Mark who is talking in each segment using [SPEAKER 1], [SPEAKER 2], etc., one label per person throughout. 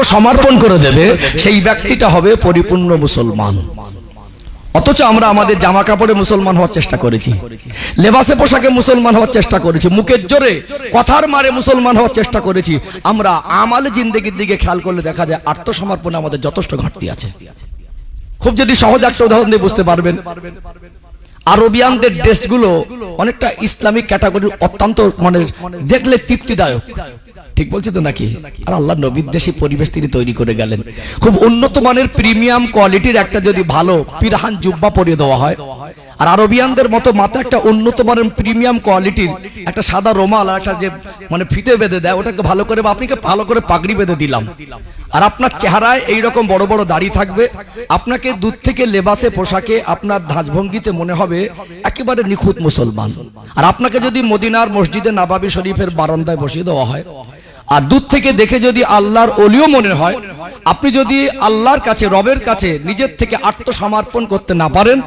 [SPEAKER 1] আত্মসমর্পণ করে দেবে, সেই ব্যক্তিটা হবে পরিপূর্ণ মুসলমান। অথচ আমরা আমাদের জামা কাপড়ে মুসলমান হওয়ার চেষ্টা করেছি, লেবাসে পোশাকে মুসলমান হওয়ার চেষ্টা করেছি, মুখের জোরে কথার মারে মুসলমান হওয়ার চেষ্টা করেছি। আমরা আমালে জিন্দগির দিকে খেয়াল করলে দেখা যায় আত্মসমর্পণে আমাদের যথেষ্ট ঘাটতি আছে। খুব যদি সহজ একটা উদাহরণ দিয়ে বুঝতে পারবেন আরবিয়ানদের ড্রেসগুলো অনেকটা ইসলামিক ক্যাটাগরির অত্যন্ত মানে দেখলে তৃপ্তিদায়ক। ঠিক বলছি তো নাকি? আর আল্লাহ নবীর দেশে পরিবেশ তিনি তৈরি করে গেলেন। খুব উন্নত মানের প্রিমিয়াম কোয়ালিটির একটা যদি ভালো পিরাহান জুব্বা পরিয়ে দেওয়া হয় আর আরবিয়ানদের মতো মাথা একটা উন্নত মানের প্রিমিয়াম কোয়ালিটির একটা সাদা রোমাল একটা যে মানে ফিতে বেঁধে দেয়, ওটাকে ভালো করে বা আপনাকে ভালো করে পাগড়ি বেঁধে দিলাম। আর আপনার চেহারায় এই রকম বড় বড় দাড়ি থাকবে। আপনাকে দূর থেকে লেবাসে পোশাকে আপনার ধাঁচভঙ্গিতে মনে হবে একেবারে নিখুঁত মুসলমান। আর আপনাকে যদি মদিনার মসজিদে নাবাবি শরীফের বারান্দায় বসিয়ে দেওয়া হয় আর দূর থেকে দেখে যদি আল্লাহর অলিও মনে হয়, আপনি যদি আল্লাহর কাছে, রবের কাছে নিজের থেকে আত্মসমর্পণ করতে না পারেন,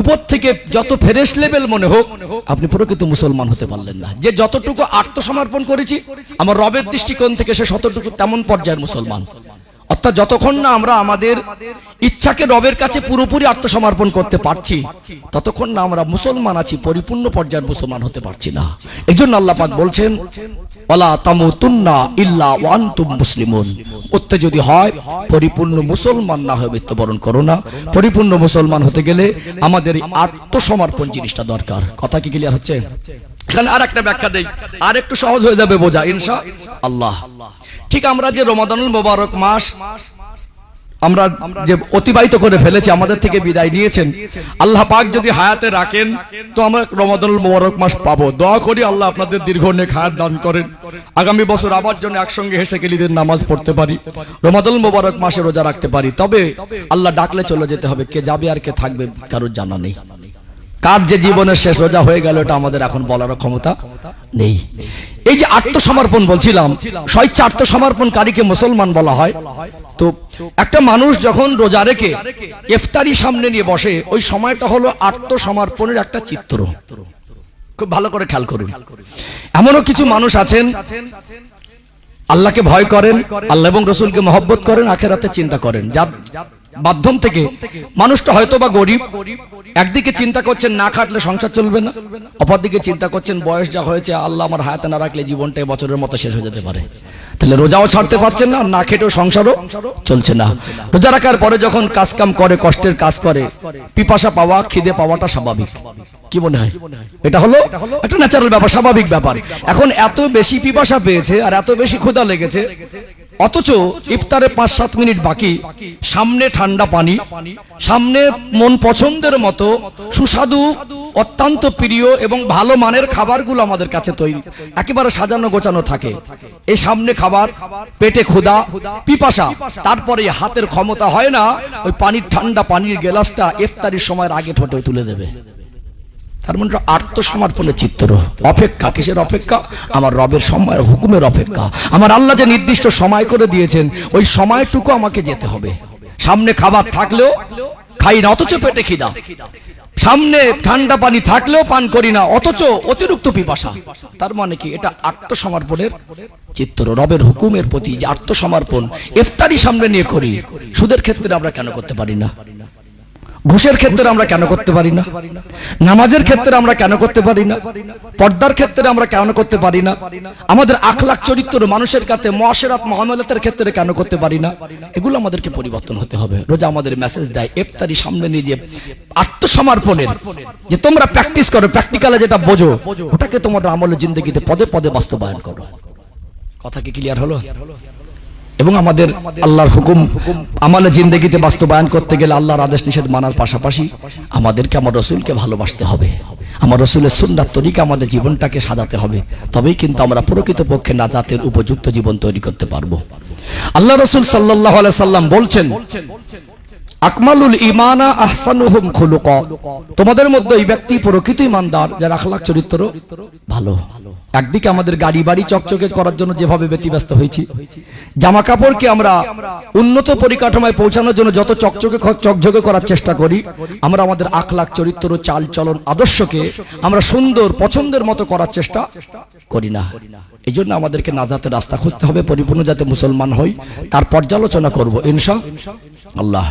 [SPEAKER 1] উপর থেকে যত ফেরেশ লেভেল মনে হোক, আপনি প্রকৃত মুসলমান হতে পারলেন না। যে যতটুকু আত্মসমর্পণ করেছি, আমার রবের দৃষ্টিকোণ থেকে সে শতটুকু তেমন পর্যায়ের মুসলমান। অর্থাৎ যতক্ষণ না আমরা আমাদের ইচ্ছাকে রবের কাছে পুরোপুরি আত্মসমর্পণ করতে পারছি, ততক্ষণ না আমরা মুসলমান আছি, পরিপূর্ণ পর্যায়ের মুসলমান হতে পারছি না। এই জন্য পাক বলছেন ওলা তামুতুন্না ইল্লা ওয়ান্তুম মুসলিমুন। উত্তে যদি হয়, পরিপূর্ণ মুসলমান না হয়ে মৃত্যুবরণ করো না। পরিপূর্ণ মুসলমান হতে গেলে আমাদের আত্মসমর্পণ জিনিসটা দরকার। কথা কি ক্লিয়ার হচ্ছে? এখানে আর একটা ব্যাখ্যা দেই। আর একটু সহজ হয়ে যাবে বোঝা, ইনশা আল্লাহ। ঠিক আমরা যে রমাদানুল মোবারক মাস আমরা যে অতিবাহিত করে ফেলেছি, আমাদের থেকে বিদায় নিয়েছেন, আল্লাহ পাক যদি হায়াতে রাখেন, তো আমরা রমাদানুল মোবারক মাস পাবো। দোয়া করি আল্লাহ আপনাদের দীর্ঘ নেক হায়াত দান করেন। আগামী বছর আবার জন্য একসঙ্গে হেসে গেলিদের নামাজ পড়তে পারি, রমাদানুল মোবারক মাসে রোজা রাখতে পারি। তবে আল্লাহ ডাকলে চলে যেতে হবে, কে যাবে আর কে থাকবে কারোর জানা নেই। কার যে জীবনের শেষ রোজা হয়ে গেল, এটা আমাদের এখন বলার ক্ষমতা নেই। এই যে আত্মসমর্পণ বলছিলাম স্বেচ্ছা আত্মসমর্পণকারীকে মুসলমান বলা হয়। তো একটা মানুষ যখন রোজা রেখে ইফতারি সামনে নিয়ে বসে, ওই সময়টা হলো আত্মসমর্পণের একটা চিত্র। খুব ভালো করে খেয়াল করুন। এমনও কিছু মানুষ আছেন, আল্লাহকে ভয় করেন, আল্লাহ এবং রসুলকে মহব্বত করেন, আখেরাতে চিন্তা করেন। যার মাধ্যম থেকে মানুষটা হয়তো বা গরিব, একদিকে চিন্তা করছেন না খাটলে সংসার চলবে না, অপরদিকে চিন্তা করছেন বয়স যা হয়েছে, আল্লাহ আমার হায়াতে না রাখলে জীবনটা বছরের মতো শেষ হয়ে যেতে পারে। তাহলে রোজাও ছাড়তে পারছেন না না খেটেও সংসারও চলছে না। রোজা রাখার পরে যখন কাজ কাম করে, কষ্টের কাজ করে, পিপাসা পাওয়া, খিদে পাওয়াটা স্বাভাবিক। কি মনে হয়? এটা হলো একটা ন্যাচারাল ব্যাপার, স্বাভাবিক ব্যাপার। এখন এত বেশি পিপাসা পেয়েছে আর এত বেশি ক্ষুধা লেগেছে অথচ ইফতারে পাঁচ সাত মিনিট বাকি। সামনে ঠান্ডা পানি, সামনে মন পছন্দের মতো সুস্বাদু, অত্যন্ত প্রিয় এবং ভালো মানের খাবারগুলো আমাদের কাছে তৈরি। একেবারে সাজানো গোছানো থাকে। এই সামনে খাবার, পেটে ক্ষুধা, পিপাসা, তারপরে হাতের ক্ষমতা হয় না, ওই পানির ঠান্ডা পানির গেলাসটা ইফতারির সময়ের আগে ঠোঁটে তুলে দেবে। তার মানে আত্মসমর্পণের চিত্র অপেক্ষা, কিসের অপেক্ষা? আমার রবের সময়, হুকুমের অপেক্ষা। আমার আল্লাহ যে নির্দিষ্ট সময় করে দিয়েছেন, ওই সময়টুকু আমাকে যেতে হবে। সামনে খাবার থাকলেও খাই না, অথচ পেটে খিদা। সামনে ঠান্ডা পানি থাকলেও পান করি না, অথচ অতিরিক্ত পিপাসা। তার মানে কি? এটা আত্মসমর্পণের চিত্র রবের হুকুমের প্রতি যে আত্মসমর্পণ, ইফতারি সামনে নিয়ে করি, সুদের ক্ষেত্রে আমরা কেন করতে পারি না? ঘুষের ক্ষেত্রে আমরা কেন করতে পারি না? নামাজের ক্ষেত্রে আমরা কেন করতে পারি না? পর্দার ক্ষেত্রে আমরা কেন করতে পারি না? আমাদের আখলাখ চরিত্র মানুষের কাছে মহাসেরাত, মহামেলাতের ক্ষেত্রে কেন করতে পারি না? এগুলো আমাদেরকে পরিবর্তন হতে হবে। রোজা আমাদের মেসেজ দেয়, ইফতারি সামনে নিয়ে যে আত্মসমর্পণের, যে তোমরা প্র্যাকটিস করো প্র্যাকটিক্যালে যেটা বোঝো, ওটাকে তোমাদের আমলের জিন্দগিতে পদে পদে বাস্তবায়ন করো। কথা কি ক্লিয়ার হলো? এবং আমাদের আল্লাহর হুকুম, আমালে জিন্দগিতে বাস্তবায়ন করতে গেলে আল্লাহর আদেশ নিষেধ মানার পাশাপাশি আমাদেরকে, আমার রসুলকে ভালোবাসতে হবে। আমার রসুলের সুন্দর তরিকে আমাদের জীবনটাকে সাজাতে হবে। তবেই কিন্তু আমরা প্রকৃত পক্ষে নাজাতের উপযুক্ত জীবন তৈরি করতে পারব। আল্লাহ রসুল সাল্লাহ সাল্লাম বলছেন আকমালুল ইমানা আহসানুহুম খুলুক। তোমাদের মধ্যে এই ব্যক্তি প্রকৃত ইমানদার, যার আখলাখ চরিত্র ভালো। একদিকে আমাদের গাড়ি বাড়ি চকচকে করার জন্য যেভাবে ব্যতিব্যস্ত হয়েছি জামা কাপড়কে আমরা উন্নত পরিকাঠামায় পৌঁছানোর জন্য যত চকচকে চকঝকে করার চেষ্টা করি, আমরা আমাদের আখলাখ চরিত্র চাল চলন আদর্শকে আমরা সুন্দর, পছন্দের মতো করার চেষ্টা করি না। এই জন্য আমাদেরকে নাজাতের রাস্তা খুঁজতে হবে, পরিপূর্ণ যাতে মুসলমান হই, তার পর্যালোচনা করব, ইনশা আল্লাহ।